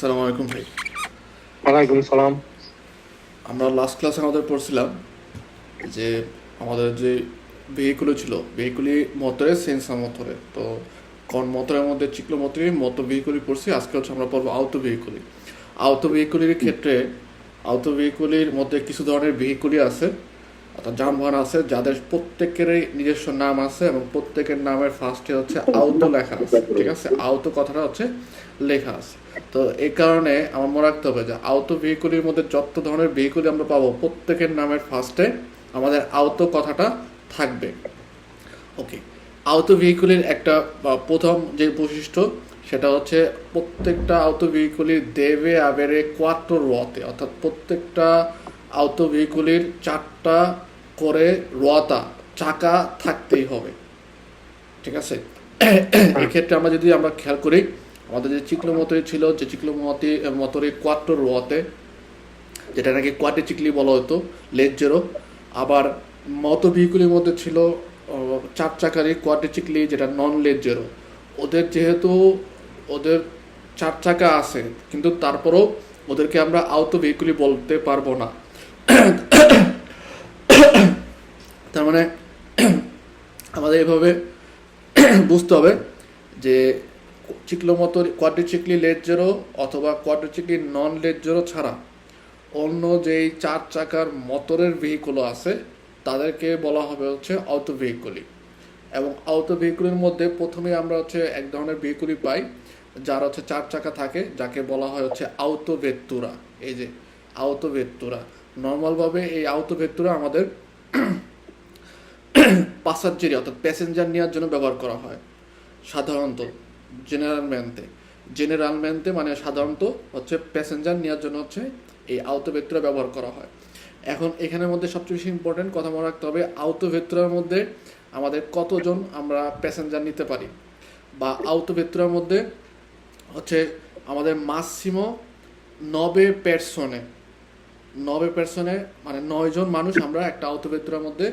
আসসালামু আলাইকুম ভাই। ওয়ালাইকুম সালাম। আমরা লাস্ট ক্লাসে আমাদের পড়ছিলাম যে আমাদের যে ভেহিকুলও ছিল ভেহিকুলি মোটরে সেন্সার মোটরে তো কোন মোটরের মধ্যে চিকলো মোটরে মোটর ভেহিকুলি পড়ছি আজকে হচ্ছে আমরা পড়ব আউটো ভেহিকুলি আউটো ভেহিকুলির ক্ষেত্রে আউটো ভেহিকুলির মধ্যে কিছু ধরনের ভেহিকুলি আছে। অর্থাৎ যানবাহন আছে, যাদের প্রত্যেকেরই নিজস্ব নাম আছে এবং প্রত্যেকের নামের ফার্স্টে হচ্ছে আউটো লেখা আছে, ঠিক আছে? আউটো কথাটা হচ্ছে লেখা আছে। তো এই কারণে আমার মনে রাখতে হবে যে আউটো ভেহিকুলের মধ্যে যত ধরনের ভেহিকুল আমরা পাবো, প্রত্যেকের নামের ফার্স্টে আমাদের আউটো কথাটা থাকবে। ওকে আউটো ভেহিকুলের একটা প্রথম যে বৈশিষ্ট্য, সেটা হচ্ছে প্রত্যেকটা আউটো ভেহিকুলের দেবে, আবেরে কোয়াট্টো রোয়াতে অর্থাৎ প্রত্যেকটা আউটো ভেহিকুলের চারটা করে রোয়াতা চাকা থাকতেই হবে। ঠিক আছে? এক্ষেত্রে আমরা যদি আমরা খেয়াল করি আমাদের যে চিকলো মতোই ছিল যে চিকলো মতে মতরে কোয়াট্টো রোয়াতে যেটা নাকি কোয়াটে চিকলি বলা হতো লেজেরো আবার মতো ভেহিকুলের মধ্যে ছিল চার চাকারি কোয়াটে চিকলি যেটা নন লেজেরো ওদের যেহেতু ওদের চার চাকা আছে কিন্তু তারপরেও ওদেরকে আমরা আউতো ভেহিকুলি বলতে পারব না। তার মানে আমাদের এভাবে বুঝতে হবে যে চিকলো মতো কোয়াড্রিচিকলি লেজেরো অথবা কোয়াড্রিচিকলি নন লেজেরো ছাড়া অন্য যেই চার চাকার মোটরের ভেহিকুলও আছে, তাদেরকে বলা হবে হচ্ছে আউটো ভেহিকুলি এবং আউটো ভেহিকুলের মধ্যে প্রথমে আমরা হচ্ছে এক ধরনের ভেহিকুলই পাই, যার হচ্ছে চার চাকা থাকে, যাকে বলা হয় হচ্ছে আউটো ভেত্তুরা এই যে আউটো ভেত্তুরা নর্মালভাবে এই আউটো ভেত্তুরা আমাদের পাসাজ্জেরি অর্থাৎ প্যাসেঞ্জার নেওয়ার জন্য ব্যবহার করা হয়, সাধারণত জেনারেল ম্যানতে জেনারেল ম্যানতে মানে সাধারণত হচ্ছে প্যাসেঞ্জার নেওয়ার জন্য হচ্ছে এই আউতো ভেত্তুরা ব্যবহার করা হয়। এখন এখানের মধ্যে সবচেয়ে বেশি ইম্পর্টেন্ট কথা মনে রাখতে হবে আউতো ভেত্তুরার মধ্যে আমাদের কতজন আমরা প্যাসেঞ্জার নিতে পারি? বা আউতো ভেত্তুরার মধ্যে হচ্ছে আমাদের মাসিমো নবে পেরসনে নবে পেরসনে মানে নয়জন মানুষ আমরা একটা আউতো মধ্যে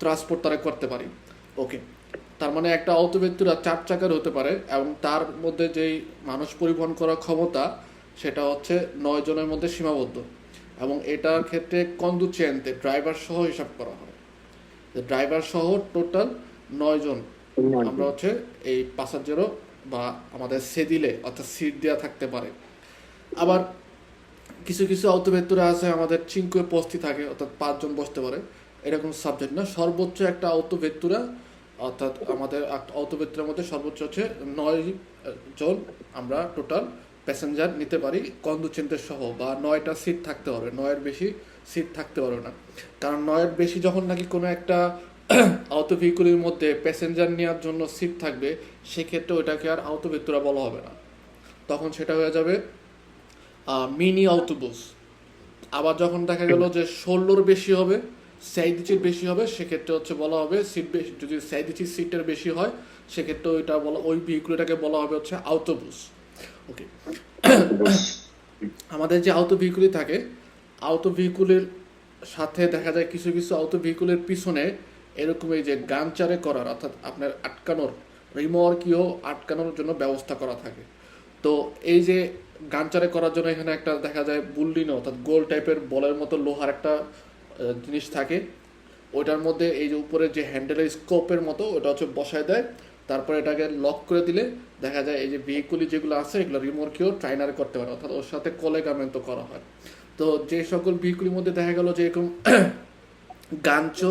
ট্রান্সপোর্ট তারা করতে পারি। ওকে তার মানে একটা অটোভেক্তুরা চার চাকার হতে পারে এবং তার মধ্যে যেই মানুষ পরিবহন করার ক্ষমতা সেটা হচ্ছে নয় জনের মধ্যে সীমাবদ্ধ। এবং এটার ক্ষেত্রে কন্দুচেনতে ড্রাইভার সহ হিসাব করা হয়। ড্রাইভার সহ টোটাল নয় জন। আমরা হচ্ছে এই পাসাজেরও বা আমাদের সেদিলে অর্থাৎ সিট দেওয়া থাকতে পারে। আবার কিছু কিছু আউতভেত্তুরা আছে, আমাদের চিঙ্কুয়ে পোস্তি থাকে, অর্থাৎ পাঁচজন বসতে পারে। এরকম সাবজেক্ট না, সর্বোচ্চ একটা আউতভেত্তুরা অর্থাৎ আমাদের আউতভেত্তুরার মধ্যে সর্বোচ্চ হচ্ছে নয় জন আমরা টোটাল প্যাসেঞ্জার নিতে পারি কন্দুচেন্তের সহ, বা নয়টা সিট থাকতে হবে নয়ের বেশি সিট থাকতে পারবে না। কারণ নয়ের বেশি যখন নাকি কোনো একটা আউটো ভেহিকুলের মধ্যে প্যাসেঞ্জার নেওয়ার জন্য সিট থাকবে, সেক্ষেত্রে ওইটাকে আর ভেত্তুরা বলা হবে না। তখন সেটা হয়ে যাবে মিনি অটোবুস আবার যখন দেখা গেল যে ষোলোর বেশি হবে সাইদিচির বেশি হবে সেক্ষেত্রে হচ্ছে বলা হবে সিট বেশি যদি সাইদিচির সিটের বেশি হয় সেক্ষেত্রে ওইটা বলা ওই ভেহিকুলটাকে বলা হবে হচ্ছে আউটোবুস ওকে আমাদের যে আউটো ভেহিকুলই থাকে আউটো ভেহিকুলের সাথে দেখা যায় কিছু কিছু আউটো ভেহিকুলের পিছনে এরকম এই যে গানচারে করার অর্থাৎ আপনার আটকানোর রিমর্কিও আটকানোর জন্য ব্যবস্থা করা থাকে। তো এই যে গানচারে করার জন্য এখানে একটা দেখা যায় বুল্লিনো অর্থাৎ গোল টাইপের বলের মতো লোহার একটা জিনিস থাকে। ওইটার মধ্যে এই যে উপরে যে হ্যান্ডেলের স্কোপের মতো, ওটা হচ্ছে বসায় দেয়। তারপরে এটাকে লক করে দিলে দেখা যায় এই যে ভেহিকুলি যেগুলো আছে, এগুলো রিমোটকেও ট্রাইনার করতে পারে, অর্থাৎ ওর সাথে কলেগামেন্টও করা হয়। তো যে সকল ভেহিকুলির মধ্যে দেখা গেল যে এরকম গাঞ্চো,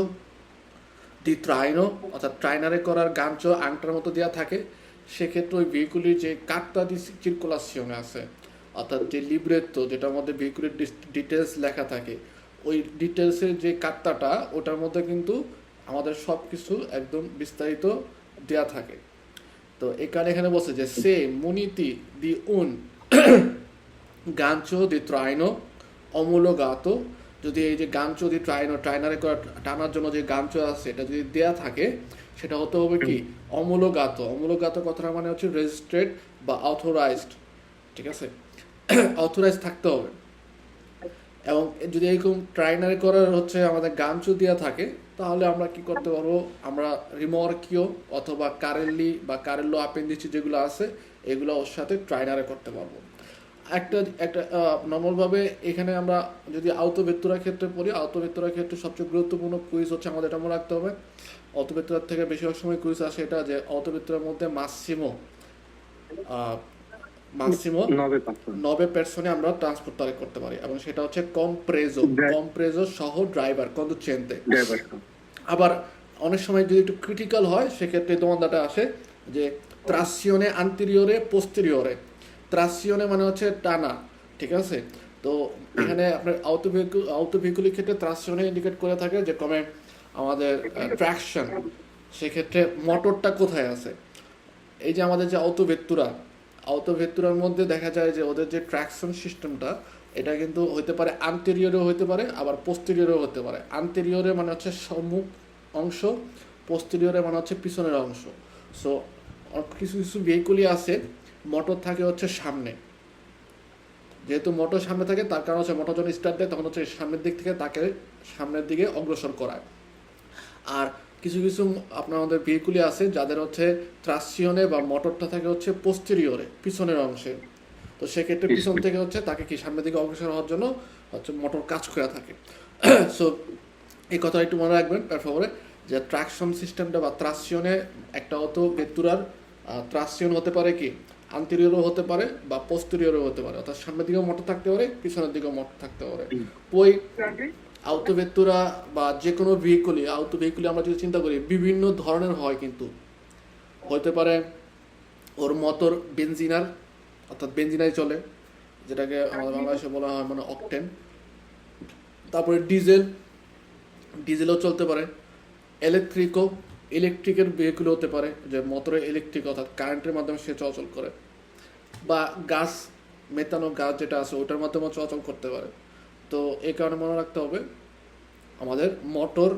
দি ট্রাইনো অর্থাৎ ট্রাইনারে করার গাঞ্চো, আংটার মতো দেওয়া থাকে। সেক্ষেত্রে ওই ভেহিকুলির যে কার্তা দি সার্কুলাসিওনে আছে, অর্থাৎ যে লিব্রেত্তো যেটার মধ্যে ভেহিকুলের ডিটেলস লেখা থাকে, ওই ডিটেলসের যে কার্তাটা ওটার মধ্যে কিন্তু আমাদের সব কিছু একদম বিস্তারিত দেয়া থাকে। তো এখানে এখানে বলছে যে, সে মুনিতি দি উন গাঞ্চো দি ট্রাইনো অমূলগাতো। যদি এই যে গাঞ্চো দি ট্রাইনো ট্রাইনারে করা, টানার জন্য যে গাঞ্চো আছে, এটা যদি দেয়া থাকে সেটা হতে হবে কি? অমূলগাত। অমূলগাত কথাটা মানে হচ্ছে রেজিস্ট্রেড বা অথরাইজড ঠিক আছে? অথরাইজ থাকতে হবে। এবং যদি এরকম ট্রাইনারি করার হচ্ছে আমাদের গানচু দেওয়া থাকে, তাহলে আমরা কি করতে পারব? আমরা রিমর্কিও অথবা কারেল্লি বা কারেল্লো আপেন্ডিচি যেগুলো আছে, এগুলো ওর সাথে ট্রাইনারে করতে পারব। একটা একটা নর্মালভাবে এখানে আমরা যদি আওতভেত্তুরার ক্ষেত্রে পড়ি আওতভেত্তুরার ক্ষেত্রে সবচেয়ে গুরুত্বপূর্ণ কুইজ হচ্ছে আমাদের এটা মনে রাখতে হবে। অতভেত্তুরার থেকে বেশিরভাগ সময় কুইজ আসে এটা যে অতভেত্তুরার মধ্যে মাসিমো মাসিমো নবে পার্সনে আমরা ট্রান্সপোর্ট করতে পারি এবং সেটা হচ্ছে কম্প্রেজো কম্প্রেজো সহ ড্রাইভার কন্ডুচেন্তে ড্রাইভার আবার অনেক সময় যদি একটু ক্রিটিক্যাল হয় সেক্ষেত্রে দোমানদাটা আসে যে ত্রাসিওনে আন্তেরিয়রে পোস্টেরিয়রে ত্রাসিওনে মানে হচ্ছে টানা, ঠিক আছে? তো এখানে আপনার আউটো ভেহিকুল আউটো ক্ষেত্রে ত্রাসিওনে ইন্ডিকেট করে থাকে যে কমে আমাদের ট্র্যাকশন সেক্ষেত্রে মোটরটা কোথায় আছে? এই যে আমাদের যে আউটো ভেত্তুরা আউটো ভেত্তুরার মধ্যে দেখা যায় যে ওদের যে ট্র্যাকশন সিস্টেমটা এটা কিন্তু হতে পারে আন্তেরিয়রেও হতে পারে, আবার পোস্টেরিয়রেও হতে পারে। আন্তেরিয়রে মানে হচ্ছে সম্মুখ অংশ পোস্টেরিয়রে মানে হচ্ছে পিছনের অংশ। সো কিছু কিছু ভেহিকুলই আছে মোটর থাকে হচ্ছে সামনে। যেহেতু মোটর সামনে থাকে তার কারণ হচ্ছে মোটর যখন স্টার্ট দেয় তখন হচ্ছে সামনের দিক থেকে তাকে সামনের দিকে অগ্রসর করায়। আর কিছু কিছু আপনার আমাদের ভেহিকুলি আছে যাদের হচ্ছে ত্রাসিয়নে বা মোটরটা থাকে হচ্ছে পোস্টেরিয়রে পিছনের অংশে। তো সেক্ষেত্রে পিছন থেকে হচ্ছে তাকে কি সামনের দিকে অগ্রসর হওয়ার জন্য হচ্ছে মোটর কাজ করে থাকে। সো এই কথা একটু মনে রাখবেন প্ল্যাটফর্মে যে ট্রাকশন সিস্টেমটা বা ট্রাসিয়নে একটা অত ভেতুরার ট্রাসিয়ন হতে পারে কি? আন্তরিয়রও হতে পারে বা পোস্টেরিয়রও হতে পারে। অর্থাৎ সামনের দিকেও মোটর থাকতে পারে পিছনের দিকেও মোটর থাকতে পারে। ওই আউটো ভেতুরা বা যে কোনো ভেহিকুলই আউটো ভেহিকুলি আমরা যদি চিন্তা করি বিভিন্ন ধরনের হয় কিন্তু। হতে পারে ওর মোটর বেনজিনার অর্থাৎ বেনজিনাই চলে যেটাকে আমাদের বাংলাদেশে বলা হয় মানে অকটেন তারপরে ডিজেল ডিজেলও চলতে পারে। ইলেকট্রিকও ইলেকট্রিকের ভেহিকুল হতে পারে যে মোটরে ইলেকট্রিক অর্থাৎ কারেন্টের মাধ্যমে সে চলাচল করে। বা গাছ মেতানো গাছ যেটা আছে ওটার মাধ্যমে চলাচল করতে পারে। তো এই কারণে মনে রাখতে হবে আমাদের মোটর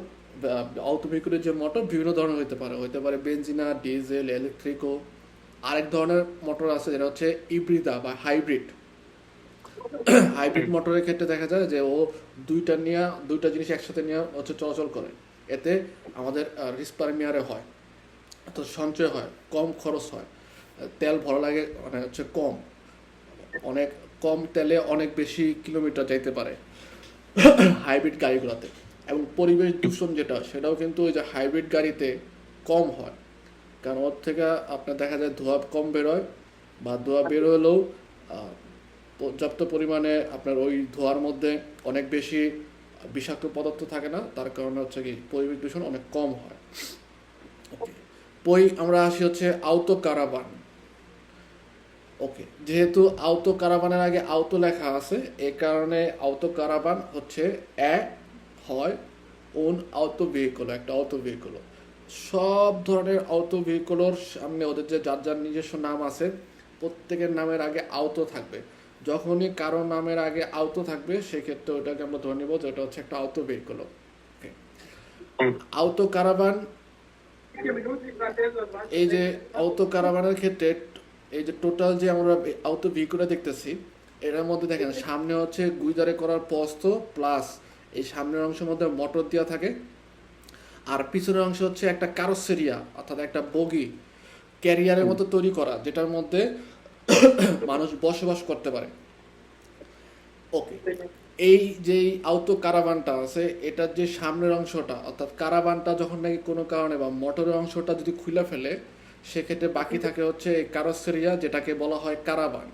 আউটো ভেহিকুলের যে মোটর বিভিন্ন ধরনের হতে পারে। হতে পারে বেঞ্জিনা ডিজেল ইলেকট্রিকও আরেক ধরনের মোটর আছে যেটা হচ্ছে ইব্রিদা বা হাইব্রিড। হাইব্রিড মোটরের ক্ষেত্রে দেখা যায় যে ও দুইটা নিয়ে দুইটা জিনিস একসাথে নিয়ে হচ্ছে চলাচল করে। এতে আমাদের রিস্পারমিয়ারে হয় তো সঞ্চয় হয় কম খরচ হয়। তেল ভরা লাগে মানে হচ্ছে কম। অনেক কম তেলে অনেক বেশি কিলোমিটার যাইতে পারে হাইব্রিড গাড়িগুলোতে। এবং পরিবেশ দূষণ যেটা, সেটাও কিন্তু ওই যে হাইব্রিড গাড়িতে কম হয়। কারণ ওর থেকে আপনার দেখা যায় ধোঁয়া কম বেরোয় বা ধোঁয়া বের হলেও পর্যাপ্ত পরিমাণে আপনার ওই ধোঁয়ার মধ্যে অনেক বেশি বিষাক্ত পদার্থ থাকে না, তার কারণে হচ্ছে কি পরিবেশ দূষণ অনেক কম হয়। ওকে আমরা আসি হচ্ছে আউতো কারাবান ওকে যেহেতু আউতো কারাবানের আগে আউতো লেখা আছে এ কারণে আউতো কারাবান হচ্ছে এ হয় ওন আউতো ভেহিকল একটা আউতো ভেহিকল সব ধরনের আউতো ভেহিকলের সামনে ওদের যে যার যার নিজস্ব নাম আছে প্রত্যেকের নামের আগে আউতো থাকবে। যখনই কারও নামের আগে আউতো থাকবে সেক্ষেত্রে ওটাকে আমরা ধরে নেব যে ওটা হচ্ছে একটা আউতো ভেহিকল আউতো কারাবান এই যে আউতো কারাবানের ক্ষেত্রে এই যে টোটাল যে আমরা আউতো ভেহিকুলটা দেখতেছি এটার মধ্যে দেখেন সামনে হচ্ছে গুইদারে করার পস্ত প্লাস এই সামনের অংশের মধ্যে মোটর দেওয়া থাকে। আর পিছনের অংশ হচ্ছে একটা কারোসেরিয়া অর্থাৎ একটা বগি ক্যারিয়ারের মতো তৈরি করা যেটার মধ্যে মানুষ বসবাস করতে পারে। ওকে এই যে আউতো কারাবানটা আছে এটার যে সামনের অংশটা অর্থাৎ কারাবানটা যখন নাকি কোনো কারণে বা মোটরের অংশটা যদি খুলে ফেলে সেক্ষেত্রে বাকি থাকে হচ্ছে কারোসেরিয়া যেটাকে বলা হয় কারাবান।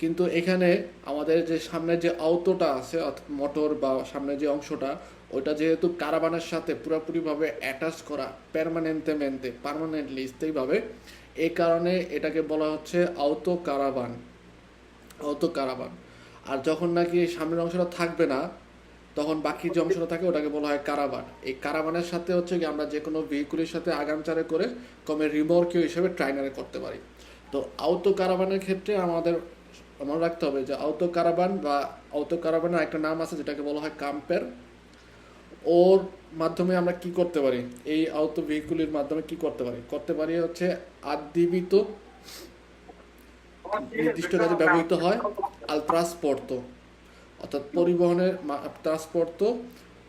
কিন্তু এখানে আমাদের যে সামনের যে আউতোটা আছে মোটর বা সামনের যে অংশটা, ওটা যেহেতু কারাবানের সাথে পুরোপুরিভাবে অ্যাটাচ করা পারমানেন্টেমেন্টে পারমানেন্টলি স্থায়ীভাবে এই কারণে এটাকে বলা হচ্ছে আউতো কারাবান আউতো কারাবান আর যখন নাকি সামনের অংশটা থাকবে না তখন বাকি যে অংশটা থাকে ওটাকে বলা হয় কারাবান। এই কারাবানের সাথে হচ্ছে কি আমরা যে কোনো ভেহিকুলের সাথে আগামচারে করে কমে রিমর্কিও হিসেবে ট্রাইনারে করতে পারি। তো আউতো কারাবানের ক্ষেত্রে আমাদের মনে রাখতে হবে যে আউতো কারাবান বা আউতো কারাবানের একটা নাম আছে যেটাকে বলা হয় কাম্পের ওর মাধ্যমে আমরা কি করতে পারি? এই আউতো ভেহিকুলের মাধ্যমে কি করতে পারি? করতে পারি হচ্ছে আদিবিত নির্দিষ্ট কাজে ব্যবহৃত হয় আলট্রাসপোর্ট অর্থাৎ পরিবহনের ট্রান্সপোর্ট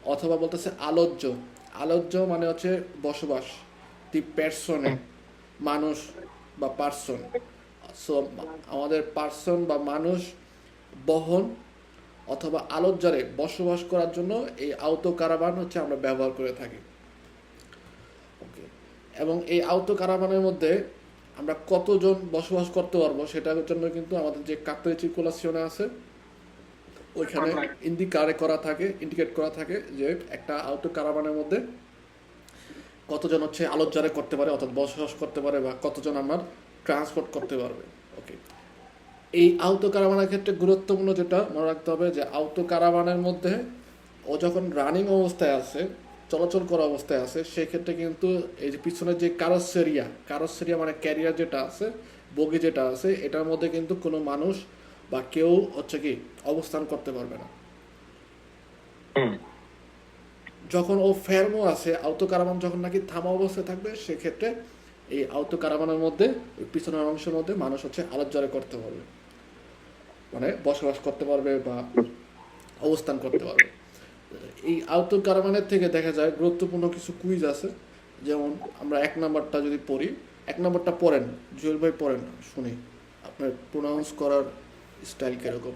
অথবা বলতেছে আলোচ্য আলোচ্য মানে হচ্ছে বসবাস দি পার্সনে মানুষ বা পার্সন সো আমাদের পার্সন বা মানুষ বহন অথবা আলোচ্যারে বসবাস করার জন্য এই আউতো কারাবান হচ্ছে আমরা ব্যবহার করে থাকি। ওকে এবং এই আউতো কারাবানের মধ্যে আমরা কতজন বসবাস করতে পারব সেটার জন্য কিন্তু আমাদের যে কাপ্তারি সার্কুলাসিওনে আছে ওইখানে ইন্ডিকারে করা থাকে ইন্ডিকেট করা থাকে যে একটা আউটো কারাবানের মধ্যে কতজন হচ্ছে আলোচ্যারে করতে পারে অর্থাৎ বসবাস করতে পারে বা কতজন আমার ট্রান্সপোর্ট করতে পারবে। ওকে এই আউটো কারাবানের ক্ষেত্রে গুরুত্বপূর্ণ যেটা মনে রাখতে হবে যে আউটো কারাবানের মধ্যে ও যখন রানিং অবস্থায় আছে চলাচল করা অবস্থায় আছে সেক্ষেত্রে কিন্তু এই যে পিছনের যে কারোসেরিয়া কারোসেরিয়া মানে ক্যারিয়ার যেটা আছে বগি যেটা আছে এটার মধ্যে কিন্তু কোনো মানুষ বা কেউ হচ্ছে কি অবস্থান করতে পারবে না। যখন ও ফেরমো আছে আউতো কারাবান যখন নাকি থামা অবস্থায় থাকবে সেক্ষেত্রে এই আউতো কারাবানের মধ্যে পিছনের অংশের মধ্যে মানুষ হচ্ছে আলোচনা করতে পারবে। মানে বসবাস করতে পারবে বা অবস্থান করতে পারবে। এই আউতো কারাবানের থেকে দেখা যায় গুরুত্বপূর্ণ কিছু কুইজ আছে। যেমন আমরা এক নাম্বারটা যদি পড়ি এক নাম্বারটা পড়েন জুয়েল ভাই পড়েন শুনি। আপনার প্রোনাউন্স করার স্টাইল কীরকম?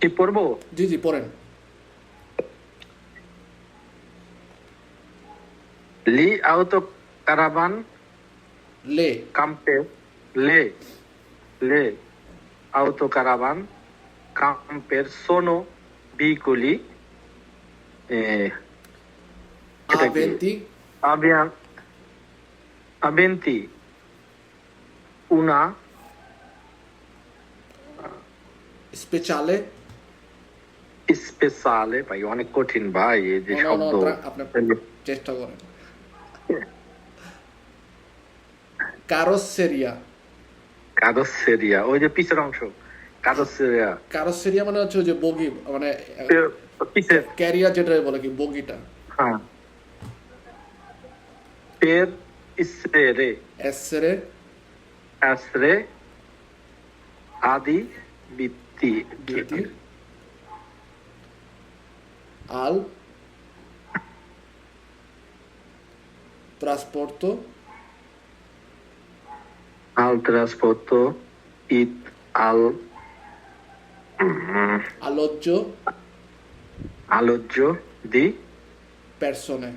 কি পড়ব জি জি পড়েন লি আউতো কারাবান। লে। কাম্পে। লে। লে। আউতো কারাবান। কাম্পের সোনো বিকুলি। eh? Aventi abbiamo aventi una. Speciale? স্পেশালে ভাই অনেক কঠিন ভাই এই যে শব্দ চেষ্টা করেন কারোসেরিয়া কাদসেরিয়া ওই যে পিছের অংশ কাদসেরিয়া কারোসেরিয়া মানে হচ্ছে ওই যে বগি মানে পিছের ক্যারিয়ার যেটা বলে কি বগিটা হ্যাঁ পের ইসরে এসরে আসরে আদি বৃত্তি গীতি al trasporto al trasporto it al alloggio alloggio di persone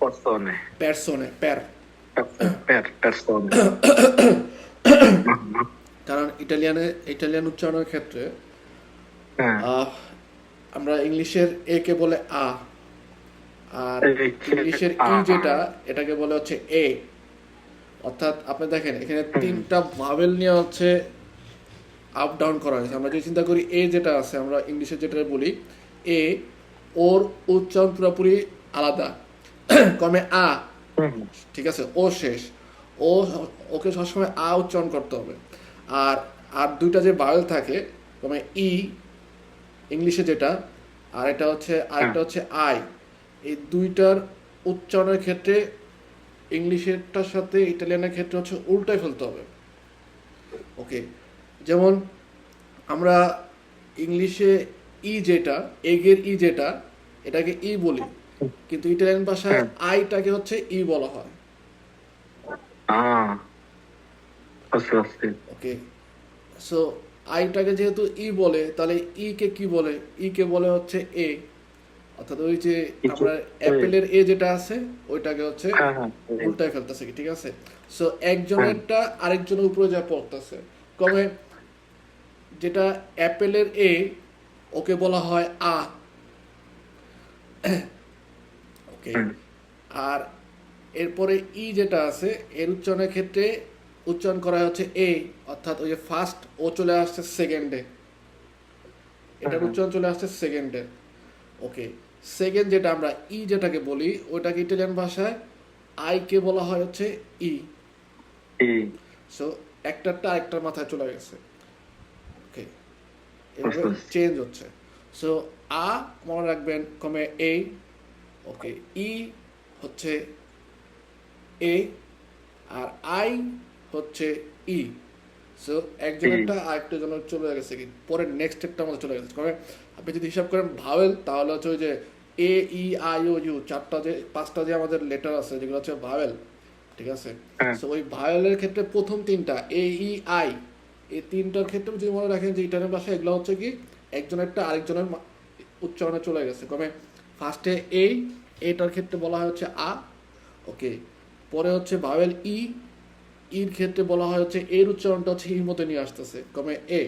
persone. Persone per. Per persone. কারণ ইটালিয়ানে ইটালিয়ান উচ্চারণের ক্ষেত্রে আমরা ইংলিশের এ কে বলে আ। আর ইংলিশের ই যেটা এটাকে বলে হচ্ছে এ অর্থাৎ আপনি দেখেন এখানে তিনটা ভাবেল নিয়ে হচ্ছে আপ ডাউন করা হয়েছে। আমরা যদি চিন্তা করি এ যেটা আছে আমরা ইংলিশে যেটা বলি এ ওর উচ্চারণ পুরোপুরি আলাদা। কমে আ। ঠিক আছে? ও শেষ। ও ওকে সবসময় আ উচ্চারণ করতে হবে। আর আর দুইটা যে বায়োল থাকে কমে ই ইংলিশে যেটা আর এটা হচ্ছে আরেকটা হচ্ছে আই। এই দুইটার উচ্চারণের ক্ষেত্রে ইংলিশেরটার সাথে ইটালিয়ানের ক্ষেত্রে হচ্ছে উল্টায় ফেলতে হবে। ওকে? যেমন আমরা ইংলিশে ই যেটা এগের ই যেটা এটাকে ই বলি। কিন্তু ইটালিয়ান ভাষায় আইটাকে হচ্ছে ই বলা হয়। আস্তে আস্তে ওকে সো আইটাকে যেহেতু ই বলে তাহলে ই কে কি বলে? ই কে বলে হচ্ছে এ। অর্থাৎ ওই যে আমরা অ্যাপেলের এ যেটা আছে ওইটাকে হচ্ছে হ্যাঁ হ্যাঁ। উল্টায় ফেলতেছে কি ঠিক আছে? সো একজনেরটা আরেকজনের উপরে যা পড়তেছে। কমে যেটা অ্যাপেলের এ ওকে বলা হয় আ। ওকে আর এরপরে ই যেটা আছে এর উচ্চারণের ক্ষেত্রে উচ্চারণ করা হচ্ছে এ অর্থাৎ ওই যে ফার্স্ট ও চলে আসছে সেকেন্ডে এটার উচ্চারণ চলে আসছে সেকেন্ডে ওকে সেকেন্ড যেটা আমরা ই যেটাকে বলি ওটাকে ইটালিয়ান ভাষায় আই কে বলা হয় হচ্ছে ই এই সো একটারটা আরেকটার মাথায় চলে গেছে। ওকে। চেঞ্জ হচ্ছে। সো আ মনে রাখবেন কমে এ ওকে ই হচ্ছে এ আর আই হচ্ছে ই। সো একজনেরটা আরেকটা জনের চলে গেছে কি পরে নেক্সট একটা আমাদের চলে গেছে। কারণ আপনি যদি হিসাব করেন ভাওয়েল তাহলে হচ্ছে ওই যে এ ই আই ও ইউ চারটা যে পাঁচটা যে আমাদের লেটার আছে যেগুলো হচ্ছে ভাওয়েল ঠিক আছে? হ্যাঁ। সো ওই ভায়োলের ক্ষেত্রে প্রথম তিনটা এ ই আই এই তিনটার ক্ষেত্রে যদি মনে রাখেন যে ইটালিয়ান ভাষা এগুলো হচ্ছে কি একজনেরটা আরেকজনের উচ্চারণে চলে গেছে। কবে ফার্স্টে এই এটার ক্ষেত্রে বলা হয় হচ্ছে আ ওকে পরে হচ্ছে ভাওয়েল ই ইর ক্ষেত্রে বলা হয় হচ্ছে এর উচ্চারণটা হচ্ছে ইর মধ্যে নিয়ে আসতেছে, কমে এ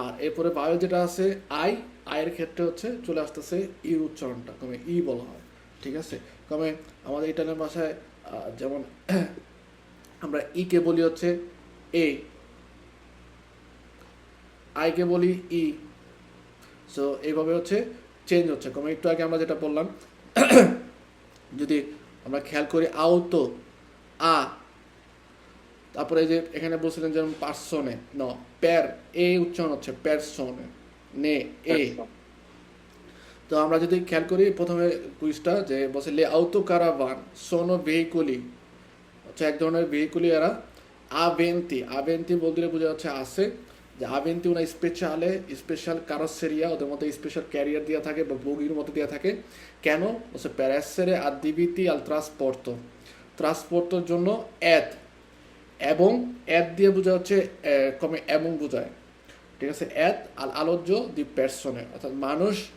আর এরপরে ভাওয়েল যেটা আছে আই আয়ের ক্ষেত্রে হচ্ছে চলে আসতেছে ইর উচ্চারণটা, কমে ই বলা হয়, ঠিক আছে? কমে আমাদের ইটালিয়ান ভাষায় যেমন আমরা ই কে বলি হচ্ছে এ আই কে বলি ই সো এইভাবে হচ্ছে চেঞ্জ হচ্ছে। কমে একটু আগে আমরা যেটা বললাম যদি আমরা খেয়াল করি আউতো আ তারপরে যে এখানে বলছিলেন যেমন পার্সনে ন প্যার এ উচ্চারণ হচ্ছে প্যারসনে নে এ। তো আমরা যদি খেয়াল করি প্রথমে কুইজটা যে বলছে লে আউতো কারাভান সোনো ভেহিকুলি। হচ্ছে এক ধরনের ভেহিকুলি এরা। আভেন্তি আভেন্তি বলতে বোঝা যাচ্ছে আছে যে আভেন্তি una স্পেশালে স্পেশাল কারোসেরিয়া ওদের মধ্যে স্পেশাল ক্যারিয়ার দেওয়া থাকে বা বগির মতো দেওয়া থাকে। কেন? per essere adibiti al trasporto ট্রান্সপোর্টের জন্য এদ। এবং এদ দিয়ে বোঝা হচ্ছে কমে এবং বোঝায়। ঠিক আছে? এদ আল আলোচ্য দি পেরসনে অর্থাৎ মানুষ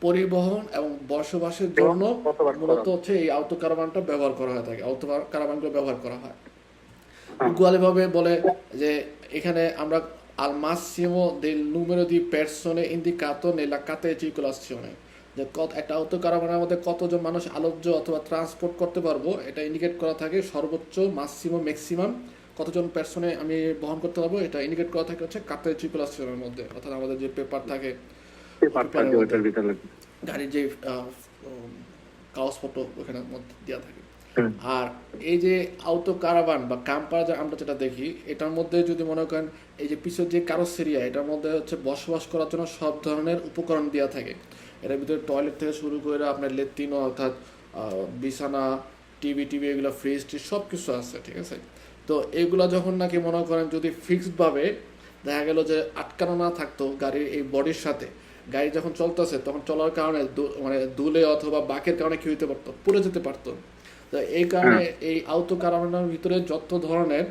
পরিবহন এবং বসবাসের জন্য মূলত হচ্ছে এই আউটো কারাবানটা ব্যবহার করা হয়ে থাকে। আউটো কারাবানগুলো ব্যবহার করা হয়। ভাবে বলে যে এখানে আমরা al massimo del numero di persone indicato nella carta di circolazione. যে কত একটা আউটো কারাবানের মধ্যে কতজন মানুষ আলোচ্য অথবা ট্রান্সপোর্ট করতে পারব এটা ইন্ডিকেট করা থাকে সর্বোচ্চ ম্যাক্সিমাম ম্যাক্সিমাম কতজন পার্সনে আমি বহন করতে পারব এটা ইন্ডিকেট করা থাকে হচ্ছে circulazione এর মধ্যে অর্থাৎ আমাদের যে পেপার থাকে। গাড়ির যে কাগজপত্র ওখানে মধ্যে দেওয়া থাকে। আর এই যে আউটো কারাবান বা কাম্পার আমরা যেটা দেখি এটার মধ্যে যদি মনে করেন এই যে পিছের যে কারোসেরিয়া এটার মধ্যে হচ্ছে বসবাস করার জন্য সব ধরনের উপকরণ দেওয়া থাকে। এটার ভিতরে টয়লেট থেকে শুরু করে আপনার লেট্রিনও অর্থাৎ বিছানা টিভি টিভি এগুলো ফ্রিজ টিজ সব কিছু আছে ঠিক আছে? তো এগুলা যখন নাকি মনে করেন যদি ফিক্সড ভাবে দেখা গেল যে আটকানো না থাকতো গাড়ির এই বডির সাথে গাড়ি যখন চলতেছে তখন চলার কারণে মানে দুলে অথবা বাকের কারণে কি হইতে পারতো? পড়ে যেতে পারতো। তো এই কারণে এই আউটো কারণের ভিতরে যত ধরনের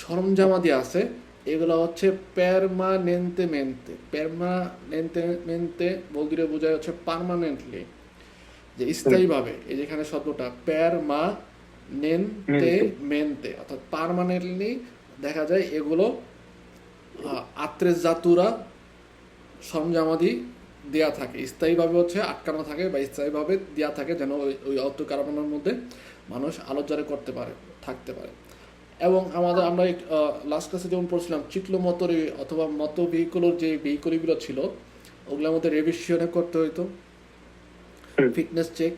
সরঞ্জামাদি আছে এগুলো হচ্ছে পেরমানেন্তে মেনতে পেরমানেন্তে মেনতে বলতে বোঝায় হচ্ছে পার্মানেন্টলি যে স্থায়ীভাবে এই যেখানে শব্দটা নেনতে মেনতে অর্থাৎ পার্মানেন্টলি দেখা যায় এগুলো আহ, আত্রের জাতুরা সরঞ্জামাদি দেয়া থাকে স্থায়ীভাবে হচ্ছে আটকানো থাকে বা স্থায়ীভাবে দেয়া থাকে যেন ওই- ওই অর্থ কারাবানের মধ্যে মানুষ আলোচনা করতে পারে থাকতে পারে। এবং আমাদের আমরা লাস্ট ক্লাসে যেমন পড়ছিলাম চিকলো মতরি অথবা মতো ভেহিকুলোর যে ভেহিকুলগুলো ছিল ওগুলোর মধ্যে রেভিশনে করতে হইতো। ফিটনেস চেক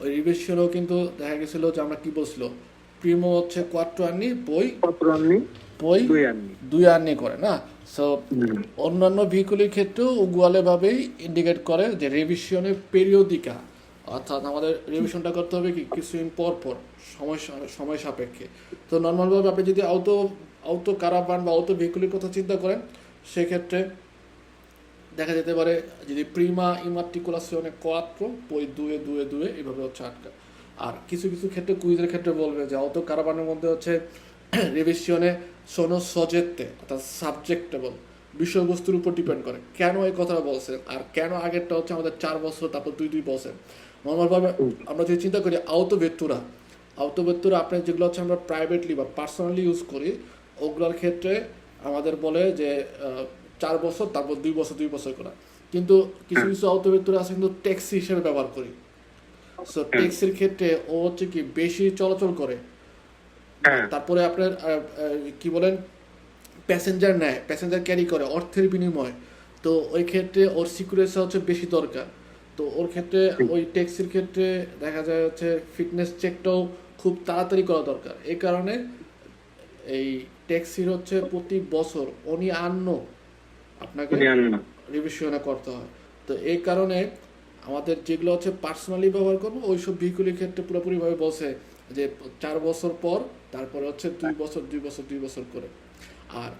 ওই রিভিশনেও কিন্তু দেখা গেছিল যে আমরা কি বলছিল প্রিমো হচ্ছে কোয়াট্রো আনি বই বই দুই আর্নি করে না? সো। অন্যান্য ভেহিকুলের ক্ষেত্রেও উগুয়ালে ভাবেই ইন্ডিকেট করে যে রেভিশনের পেরিওদিকা অর্থাৎ আমাদের রিভিশনটা করতে হবে কি কিছুদিন পর পর, সময় সময় সাপেক্ষে। তো নর্মালভাবে আপনি যদি আউটো আউটো কারাবান বা আউটো ভেহিকুলের কথা চিন্তা করেন, সেক্ষেত্রে দেখা যেতে পারে যদি প্রিমা ইমার্টিকুলাসিওনে কোয়াত্র বই দুয়ে দুয়ে দুয়ে, এভাবে হচ্ছে আটকা। আর কিছু কিছু ক্ষেত্রে, কুইজের ক্ষেত্রে বলবে যে অত কারাবানের মধ্যে হচ্ছে রিভিশনে সোনো সজেতে অর্থাৎ সাবজেক্টেবল বিষয়বস্তুর উপর ডিপেন্ড করে। কেন এই কথাটা বলছেন? আর কেন আগেরটা হচ্ছে আমাদের চার বছর, তারপর দুই দুই বছর? নর্মালভাবে আমরা যদি চিন্তা করি আউতো ভেত্তুরা আউতো ভেত্তুরা আপনার যেগুলো হচ্ছে আমরা প্রাইভেটলি বা পার্সোনালি ইউজ করি ওগুলোর ক্ষেত্রে আমাদের বলে যে চার বছর তারপর দুই বছর দুই বছর করা। কিন্তু কিছু কিছু আউতো ভেত্তুরা আছে কিন্তু ট্যাক্সি হিসেবে ব্যবহার করি। সো ট্যাক্সির ক্ষেত্রে ও হচ্ছে কি বেশি চলাচল করে। হ্যাঁ। তারপরে আপনার কি বলেন প্যাসেঞ্জার নেয় প্যাসেঞ্জার ক্যারি করে অর্থের বিনিময়। তো ওই ক্ষেত্রে ওর সিকিউরেন্সি হচ্ছে বেশি দরকার। তো ওর ক্ষেত্রে ওই ট্যাক্সির ক্ষেত্রে দেখা যায় হচ্ছে ফিটনেস চেকটাও খুব তাড়াতাড়ি করা দরকার। এই কারণে এই ট্যাক্সির হচ্ছে প্রতি বছর অনি আন্ন আপনাকে রিভিশনে করতে হয়। তো এই কারণে আমাদের যেগুলো হচ্ছে পার্সোনালি ব্যবহার করব ওইসব ভেহিকুলের ক্ষেত্রে পুরোপুরিভাবে বসে যে চার বছর পর তারপরে হচ্ছে দুই বছর দুই বছর দুই বছর করে। আর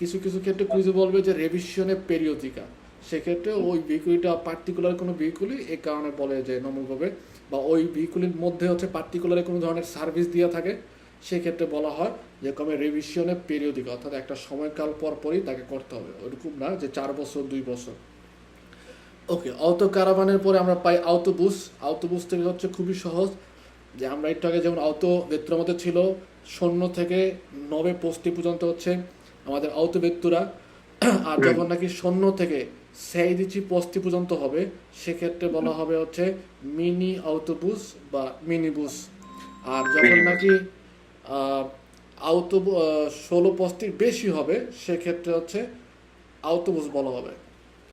কিছু কিছু ক্ষেত্রে কুইজে বলবে যে রেভিশনে পেরিওদিকা সেক্ষেত্রে ওই ভেহিকুলটা পার্টিকুলার কোনো ভেহিকুলই এই কারণে বলে যে নর্মালভাবে বা ওই ভেহিকুলের মধ্যে হচ্ছে পার্টিকুলার কোনো ধরনের সার্ভিস দিয়ে থাকে সেক্ষেত্রে বলা হয় যে কমে রেভিশনে পেরিওদিক অর্থাৎ একটা সময়কাল পর পরই তাকে করতে হবে। ওরকম না যে চার বছর দুই বছর। ওকে অটো কারাভানের পরে আমরা পাই আউটোবুস আউটোবুস থেকে হচ্ছে খুবই সহজ যে আমরা একটু আগে যেমন আউটো বেত্তুর মধ্যে ছিল শূন্য থেকে নবে পোস্টি পর্যন্ত হচ্ছে আমাদের আউটো বেত্তুরা আর যখন নাকি শূন্য থেকে সেই পস্তি পর্যন্ত হবে সেক্ষেত্রে বলা হবে হচ্ছে মিনি আউটোবুস বা মিনি বুস আর যখন। নাকি আউটো ষোলো পস্তির বেশি হবে, সেক্ষেত্রে হচ্ছে আউটোবুস বলা হবে